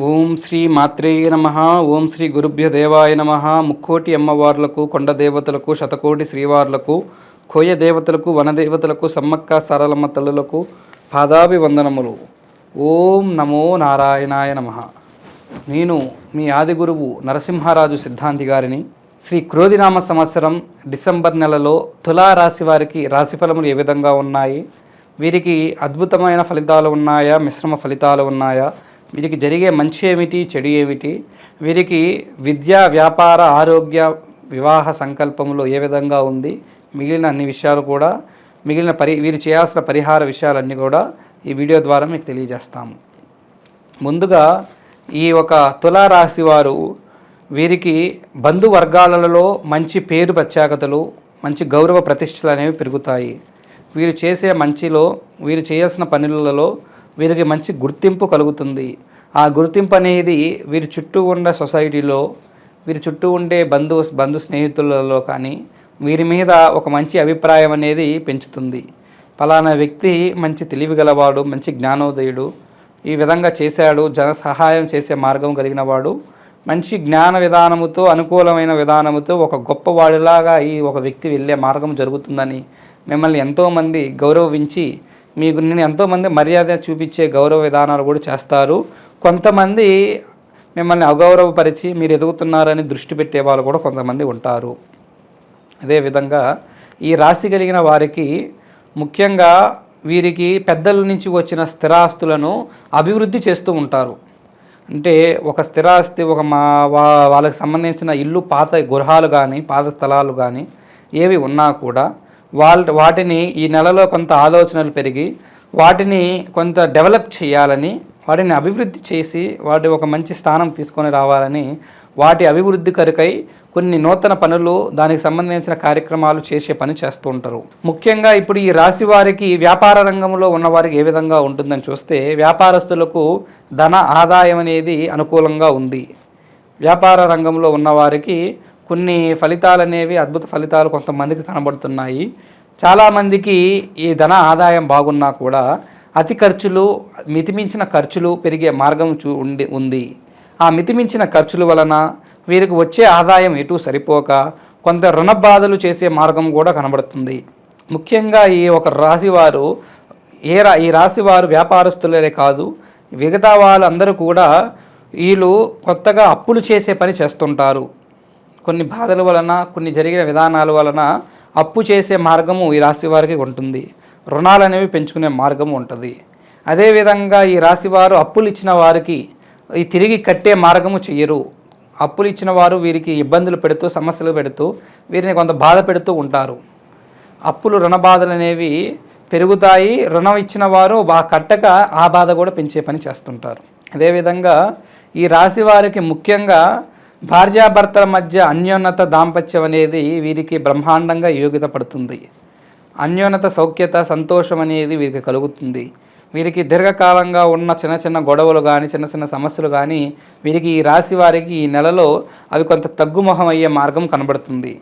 ఓం శ్రీ మాత్రే నమ ఓం శ్రీ గురుభ్య దేవాయ నమ ముక్కోటి అమ్మవార్లకు కొండ దేవతలకు శతకోటి శ్రీవార్లకు కోయ దేవతలకు వనదేవతలకు సమ్మక్క సరళమ్మ తల్లులకు పాదాభి వందనములు ఓం నమో నారాయణాయ నమ. నేను మీ ఆది గురువు నరసింహారాజు సిద్ధాంతి గారిని. శ్రీ క్రోధినామ సంవత్సరం డిసెంబర్ నెలలో తులారాశి వారికి రాశి ఫలములు ఏ విధంగా ఉన్నాయి? వీరికి అద్భుతమైన ఫలితాలు ఉన్నాయా? మిశ్రమ ఫలితాలు ఉన్నాయా? వీరికి జరిగే మంచి ఏమిటి చెడు ఏమిటి? వీరికి విద్య వ్యాపార ఆరోగ్య వివాహ సంకల్పంలో ఏ విధంగా ఉంది? మిగిలిన అన్ని విషయాలు కూడా మిగిలిన పరి వీరు చేయాల్సిన పరిహార విషయాలన్నీ కూడా ఈ వీడియో ద్వారా మీకు తెలియజేస్తాము. ముందుగా ఈ ఒక తులారాశి వారు వీరికి బంధువర్గాలలో మంచి పేరు ప్రత్యేకతలు మంచి గౌరవ ప్రతిష్టలు అనేవి పెరుగుతాయి. వీరు చేసే మంచిలో వీరు చేయాల్సిన పనులలో వీరికి మంచి గుర్తింపు కలుగుతుంది. ఆ గుర్తింపు అనేది వీరి చుట్టూ ఉన్న సొసైటీలో వీరి చుట్టూ ఉండే బంధు బంధు స్నేహితులలో కానీ వీరి మీద ఒక మంచి అభిప్రాయం అనేది పెంచుతుంది. ఫలానా వ్యక్తి మంచి తెలివి గలవాడు మంచి జ్ఞానోదయుడు ఈ విధంగా చేశాడు జన సహాయం చేసే మార్గం కలిగిన వాడు మంచి జ్ఞాన విధానముతో అనుకూలమైన విధానముతో ఒక గొప్పవాడిలాగా ఈ ఒక వ్యక్తి వెళ్ళే మార్గం జరుగుతుందని మిమ్మల్ని ఎంతోమంది గౌరవించి మీకు నేను ఎంతోమంది మర్యాద చూపించే గౌరవ విధానాలు కూడా చేస్తారు. కొంతమంది మిమ్మల్ని అగౌరవపరిచి మీరు ఎదుగుతున్నారని దృష్టి పెట్టే వాళ్ళు కూడా కొంతమంది ఉంటారు. అదేవిధంగా ఈ రాశి కలిగిన వారికి ముఖ్యంగా వీరికి పెద్దల నుంచి వచ్చిన స్థిరాస్తులను అభివృద్ధి చేస్తూ ఉంటారు. అంటే ఒక స్థిరాస్తి ఒక మా వాళ్ళకి సంబంధించిన ఇల్లు పాత గృహాలు కానీ పాత స్థలాలు కానీ ఏవి ఉన్నా కూడా వాళ్ళ వాటిని ఈ నెలలో కొంత ఆలోచనలు పెరిగి వాటిని కొంత డెవలప్ చేయాలని వాటిని అభివృద్ధి చేసి వాటి ఒక మంచి స్థానం తీసుకొని రావాలని వాటి అభివృద్ధి కరుకై కొన్ని నూతన పనులు దానికి సంబంధించిన కార్యక్రమాలు చేసే పని చేస్తూ ఉంటారు. ముఖ్యంగా ఇప్పుడు ఈ రాశి వారికి వ్యాపార రంగంలో ఉన్నవారికి ఏ విధంగా ఉంటుందని చూస్తే వ్యాపారస్తులకు ధన ఆదాయం అనేది అనుకూలంగా ఉంది. వ్యాపార రంగంలో ఉన్నవారికి కొన్ని ఫలితాలు అనేవి అద్భుత ఫలితాలు కొంతమందికి కనబడుతున్నాయి. చాలామందికి ఈ ధన ఆదాయం బాగున్నా కూడా అతి ఖర్చులు మితిమించిన ఖర్చులు పెరిగే మార్గం చూ ఉండి ఉంది. ఆ మితిమించిన ఖర్చుల వలన వీరికి వచ్చే ఆదాయం ఎటు సరిపోక కొంత రుణ బాధలు చేసే మార్గం కూడా కనబడుతుంది. ముఖ్యంగా ఈ ఒక రాశివారు ఏ రా ఈ రాశివారు వ్యాపారస్తులే కాదు మిగతా వాళ్ళందరూ కూడా వీళ్ళు కొత్తగా అప్పులు చేసే పని చేస్తుంటారు. కొన్ని బాధల వలన కొన్ని జరిగిన విధానాల వలన అప్పు చేసే మార్గము ఈ రాశి వారికి ఉంటుంది. రుణాలు అనేవి పెంచుకునే మార్గము ఉంటుంది. అదేవిధంగా ఈ రాశివారు అప్పులు ఇచ్చిన వారికి ఈ తిరిగి కట్టే మార్గము చెయ్యరు. అప్పులు ఇచ్చిన వారు వీరికి ఇబ్బందులు పెడుతూ సమస్యలు పెడుతూ వీరిని కొంత బాధ పెడుతూ ఉంటారు. అప్పులు రుణ బాధలు అనేవి పెరుగుతాయి. రుణం ఇచ్చిన వారు బాగా కట్టక ఆ బాధ కూడా పెంచే పని చేస్తుంటారు. అదేవిధంగా ఈ రాశి వారికి ముఖ్యంగా భార్యాభర్తల మధ్య అన్యోన్నత దాంపత్యం అనేది వీరికి బ్రహ్మాండంగా యోగ్యత పడుతుంది అన్యోన్నత సౌఖ్యత సంతోషం అనేది వీరికి కలుగుతుంది. వీరికి దీర్ఘకాలంగా ఉన్న చిన్న చిన్న గొడవలు కానీ చిన్న చిన్న సమస్యలు కానీ వీరికి ఈ రాశి వారికి ఈ నెలలో అవి కొంత తగ్గుముఖం అయ్యే మార్గం కనబడుతుంది.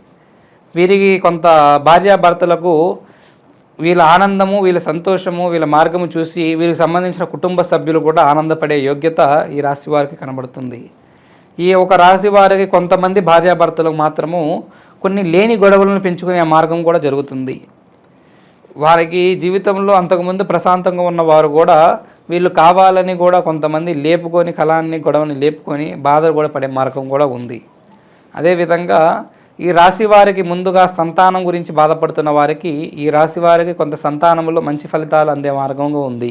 వీరికి కొంత భార్యాభర్తలకు వీళ్ళ ఆనందము వీళ్ళ సంతోషము వీళ్ళ మార్గము చూసి వీరికి సంబంధించిన కుటుంబ సభ్యులు కూడా ఆనందపడే యోగ్యత ఈ రాశి వారికి కనబడుతుంది. ఈ ఒక రాశి వారికి కొంతమంది భార్యాభర్తలకు మాత్రము కొన్ని లేని గొడవలను పెంచుకునే మార్గం కూడా జరుగుతుంది. వారికి జీవితంలో అంతకుముందు ప్రశాంతంగా ఉన్నవారు కూడా వీళ్ళు కావాలని కూడా కొంతమంది లేపుకొని కళాన్ని గొడవని లేపుకొని బాధలు కూడా పడే మార్గం కూడా ఉంది. అదేవిధంగా ఈ రాశి వారికి ముందుగా సంతానం గురించి బాధపడుతున్న వారికి ఈ రాశి వారికి కొంత సంతానంలో మంచి ఫలితాలు అందే మార్గంగా ఉంది.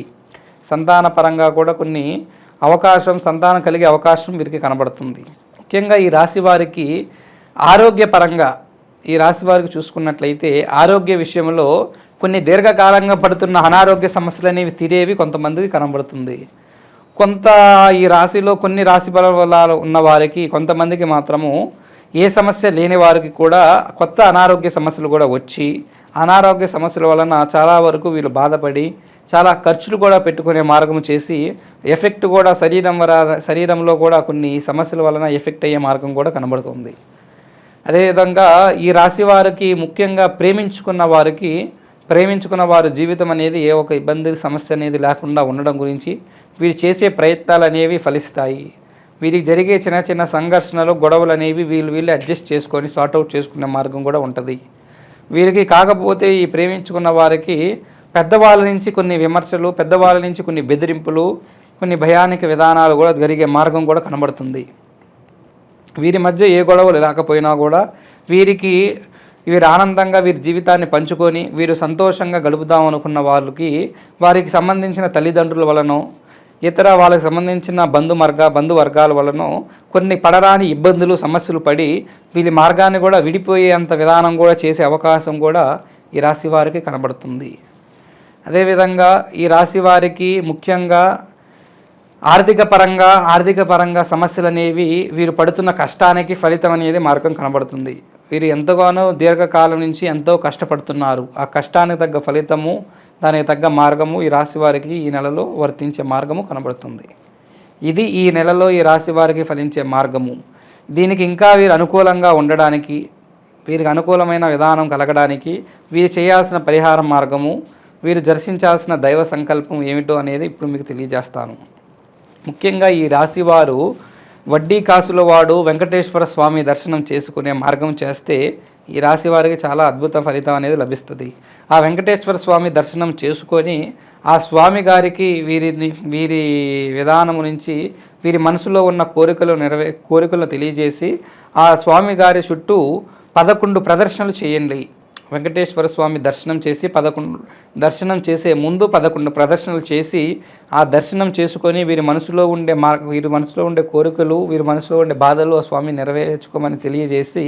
సంతాన పరంగా కూడా కొన్ని అవకాశం సంతానం కలిగే అవకాశం వీరికి కనబడుతుంది. ముఖ్యంగా ఈ రాశి వారికి ఆరోగ్యపరంగా ఈ రాశి వారికి చూసుకున్నట్లయితే ఆరోగ్య విషయంలో కొన్ని దీర్ఘకాలంగా పడుతున్న అనారోగ్య సమస్యలు అనేవి తీరేవి కొంతమందికి కనబడుతుంది. కొంత ఈ రాశిలో కొన్ని రాశి బలాలు ఉన్న వారికి కొంతమందికి మాత్రము ఏ సమస్య లేని వారికి కూడా కొత్త అనారోగ్య సమస్యలు కూడా వచ్చి అనారోగ్య సమస్యల వలన చాలా వరకు వీళ్ళు బాధపడి చాలా ఖర్చులు కూడా పెట్టుకునే మార్గం చేసి ఎఫెక్ట్ కూడా శరీరం శరీరంలో కూడా కొన్ని సమస్యల వలన ఎఫెక్ట్ అయ్యే మార్గం కూడా కనబడుతుంది. అదేవిధంగా ఈ రాశి వారికి ముఖ్యంగా ప్రేమించుకున్న వారికి ప్రేమించుకున్న వారి జీవితం అనేది ఏ ఒక ఇబ్బంది సమస్య అనేది లేకుండా ఉండడం గురించి వీరు చేసే ప్రయత్నాలు అనేవి ఫలిస్తాయి. వీరికి జరిగే చిన్న చిన్న సంఘర్షణలు గొడవలు అనేవి వీళ్ళు వీళ్ళు అడ్జస్ట్ చేసుకొని సార్ట్అవుట్ చేసుకునే మార్గం కూడా ఉంటుంది. వీరికి కాకపోతే ఈ ప్రేమించుకున్న వారికి పెద్దవాళ్ళ నుంచి కొన్ని విమర్శలు పెద్దవాళ్ళ నుంచి కొన్ని బెదిరింపులు కొన్ని భయానిక విధానాలు కూడా జరిగే మార్గం కూడా కనబడుతుంది. వీరి మధ్య ఏ గొడవలు లేకపోయినా కూడా వీరికి వీరు ఆనందంగా వీరి జీవితాన్ని పంచుకొని వీరు సంతోషంగా గడుపుదాం అనుకున్న వాళ్ళకి వారికి సంబంధించిన తల్లిదండ్రుల వలనో ఇతర వాళ్ళకి సంబంధించిన బంధుమర్గ బంధువర్గాల వలన కొన్ని పడరాని ఇబ్బందులు సమస్యలు పడి వీళ్ళ మార్గాన్ని కూడా విడిపోయేంత విధానం కూడా చేసే అవకాశం కూడా ఈ రాశి వారికి కనబడుతుంది. అదేవిధంగా ఈ రాశి వారికి ముఖ్యంగా ఆర్థిక పరంగా ఆర్థిక పరంగా సమస్యలు అనేవి వీరు పడుతున్న కష్టానికి ఫలితం అనేది మార్గం కనబడుతుంది. వీరు ఎంతగానో దీర్ఘకాలం నుంచి ఎంతో కష్టపడుతున్నారు. ఆ కష్టానికి తగ్గ ఫలితము దానికి తగ్గ మార్గము ఈ రాశి వారికి ఈ నెలలో వర్తించే మార్గము కనబడుతుంది. ఇది ఈ నెలలో ఈ రాశి వారికి ఫలించే మార్గము. దీనికి ఇంకా వీరు అనుకూలంగా ఉండడానికి వీరికి అనుకూలమైన విధానం కలగడానికి వీరు చేయాల్సిన పరిహార మార్గము వీరు దర్శించాల్సిన దైవ సంకల్పం ఏమిటో అనేది ఇప్పుడు మీకు తెలియజేస్తాను. ముఖ్యంగా ఈ రాశివారు వడ్డీ కాసుల వాడు వెంకటేశ్వర స్వామి దర్శనం చేసుకునే మార్గం చేస్తే ఈ రాశి వారికి చాలా అద్భుత ఫలితం అనేది లభిస్తుంది. ఆ వెంకటేశ్వర స్వామి దర్శనం చేసుకొని ఆ స్వామి గారికి వీరిని వీరి విధానము నుంచి వీరి మనసులో ఉన్న కోరికలు నెరవే కోరికలు తెలియజేసి ఆ స్వామి గారి చుట్టూ పదకొండు ప్రదర్శనలు చేయండి. వెంకటేశ్వర స్వామి దర్శనం చేసి పదకొండు దర్శనం చేసే ముందు పదకొండు ప్రదర్శనలు చేసి ఆ దర్శనం చేసుకొని వీరి మనసులో ఉండే మా వీరి మనసులో ఉండే కోరికలు వీరి మనసులో ఉండే బాధలు ఆ స్వామి నెరవేర్చుకోమని తెలియజేసి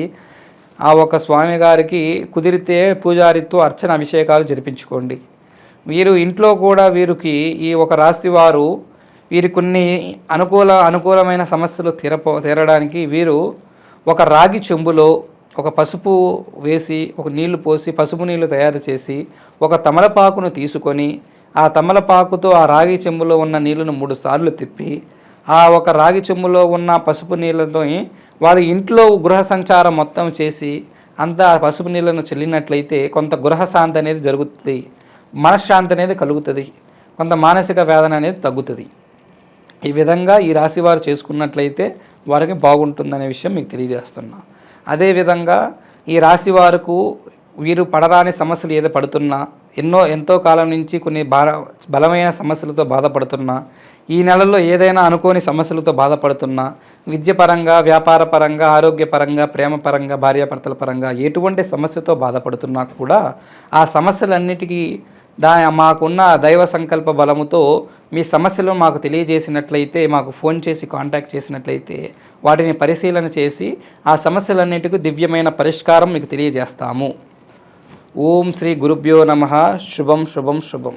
ఆ ఒక స్వామి గారికి కుదిరితే పూజారితో అర్చన అభిషేకాలు జరిపించుకోండి. వీరు ఇంట్లో కూడా వీరికి ఈ ఒక రాశి వారు వీరి కొన్ని అనుకూల అనుకూలమైన సమస్యలు తీరపో తీరడానికి వీరు ఒక రాగి చెంబులో ఒక పసుపు వేసి ఒక నీళ్ళు పోసి పసుపు నీళ్ళు తయారు చేసి ఒక తమలపాకును తీసుకొని ఆ తమలపాకుతో ఆ రాగి చెంబులో ఉన్న నీళ్ళను మూడు సార్లు తిప్పి ఆ ఒక రాగి చెంబులో ఉన్న పసుపు నీళ్ళతో వారి ఇంట్లో గృహ సంచారం మొత్తం చేసి అంతా ఆ పసుపు నీళ్ళను చెల్లినట్లయితే కొంత గృహశాంతి అనేది జరుగుతుంది. మనశ్శాంతి అనేది కలుగుతుంది. కొంత మానసిక వేదన అనేది తగ్గుతుంది. ఈ విధంగా ఈ రాశి వారు చేసుకున్నట్లయితే వారికి బాగుంటుందనే విషయం మీకు తెలియజేస్తున్నాను అదేవిధంగా ఈ రాశి వారికి వీరు పడరాని సమస్యలు ఏదో పడుతున్నా ఎన్నో ఎంతో కాలం నుంచి కొన్ని భార బలమైన సమస్యలతో బాధపడుతున్నా ఈ నెలలో ఏదైనా అనుకోని సమస్యలతో బాధపడుతున్నా విద్యపరంగా వ్యాపార పరంగా ఆరోగ్యపరంగా ప్రేమపరంగా భార్యాభర్తల పరంగా ఎటువంటి సమస్యతో బాధపడుతున్నా కూడా ఆ సమస్యలన్నిటికీ దా మాకున్న దైవ సంకల్ప బలముతో మీ సమస్యలు మాకు తెలియజేసినట్లయితే మాకు ఫోన్ చేసి కాంటాక్ట్ చేసినట్లయితే వాటిని పరిశీలన చేసి ఆ సమస్యలన్నిటికీ దివ్యమైన పరిష్కారం మీకు తెలియజేస్తాము. ఓం శ్రీ గురుభ్యో నమ. శుభం శుభం శుభం.